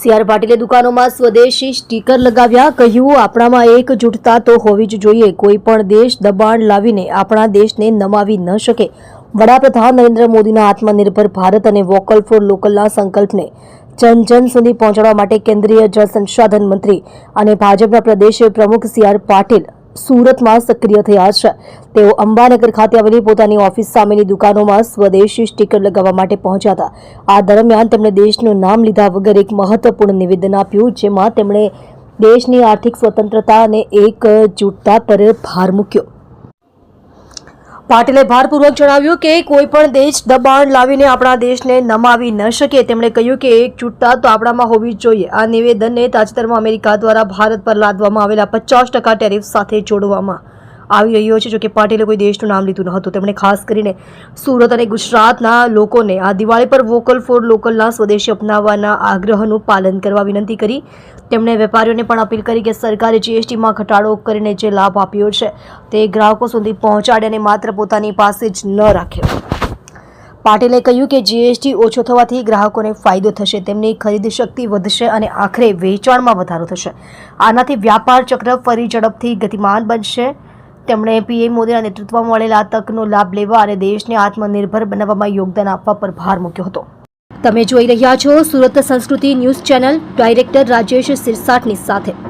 C R પાટીલે દુકાનોમાં સ્વદેશી સ્ટીકર લગાવ્યા, કહ્યું, આપણામાં એકજૂટતા તો હોવી જ જોઈએ. કોઈ પણ દેશ દબાણ લાવીને આપણા દેશને નમાવી ન શકે. વડાપ્રધાન નરેન્દ્ર મોદીના આત્મનિર્ભર ભારત અને વોકલ ફોર લોકલના સંકલ્પને જન જન સુધી પહોંચાડવા માટે કેન્દ્રીય જળ સંસાધન મંત્રી અને ભાજપના પ્રદેશ પ્રમુખ સી આર પાટીલ સુરતમાં સક્રિય થયા છે. તેઓ અંબાનગર ખાતે આવેલી પોતાની ઓફિસ સામેની દુકાનોમાં સ્વદેશી સ્ટીકર લગાવવા માટે પહોંચ્યા હતા. આ દરમિયાન તેમણે દેશનું નામ લીધા વગર એક મહત્વપૂર્ણ નિવેદન આપ્યું, જેમાં તેમણે દેશની આર્થિક સ્વતંત્રતા અને એકજૂટતા પર ભાર મૂક્યો. પાટીલે ભારપૂર્વક જણાવ્યું કે કોઈ પણ દેશ દબાણ લાવીને આપણા દેશને નમાવી ન શકે. તેમણે કહ્યું કે એક એકજૂટતા તો આપણામાં હોવી જોઈએ. આ નિવેદનને તાજેતરમાં અમેરિકા દ્વારા ભારત પર લાદવામાં આવેલા પચાસ ટકા ટેરિફ સાથે જોડવામાં આવી રહ્યો છે જોકે પાટીલે કોઈ દેશનું નામ લીધું ન હતું. તેમણે ખાસ કરીને સુરત અને ગુજરાતના લોકોને આ દિવાળી પર વોકલ ફોર લોકલના સ્વદેશી અપનાવવાના આગ્રહનું પાલન કરવા વિનંતી કરી. તેમણે વેપારીઓને પણ અપીલ કરી કે સરકારે જીએસટીમાં ઘટાડો કરીને જે લાભ આપ્યો છે તે ગ્રાહકો સુધી પહોંચાડે અને માત્ર પોતાની પાસે જ ન રાખે. પાટીલે કહ્યું કે જીએસટી ઓછો થવાથી ગ્રાહકોને ફાયદો થશે. તેમની ખરીદ શક્તિ વધશે અને આખરે વેચાણમાં વધારો થશે. આનાથી વ્યાપાર ચક્ર ફરી ઝડપથી ગતિમાન બનશે. તેમણે પીએમ મોદીના નેતૃત્વમાં મળેલા તકનો લાભ લેવા અને દેશને આત્મનિર્ભર બનાવવામાં યોગદાન આપવા પર ભાર મૂક્યો હતો. તમે જોઈ રહ્યા છો Surat Sanskruti news channel, director Rajesh સિરસાટની સાથે.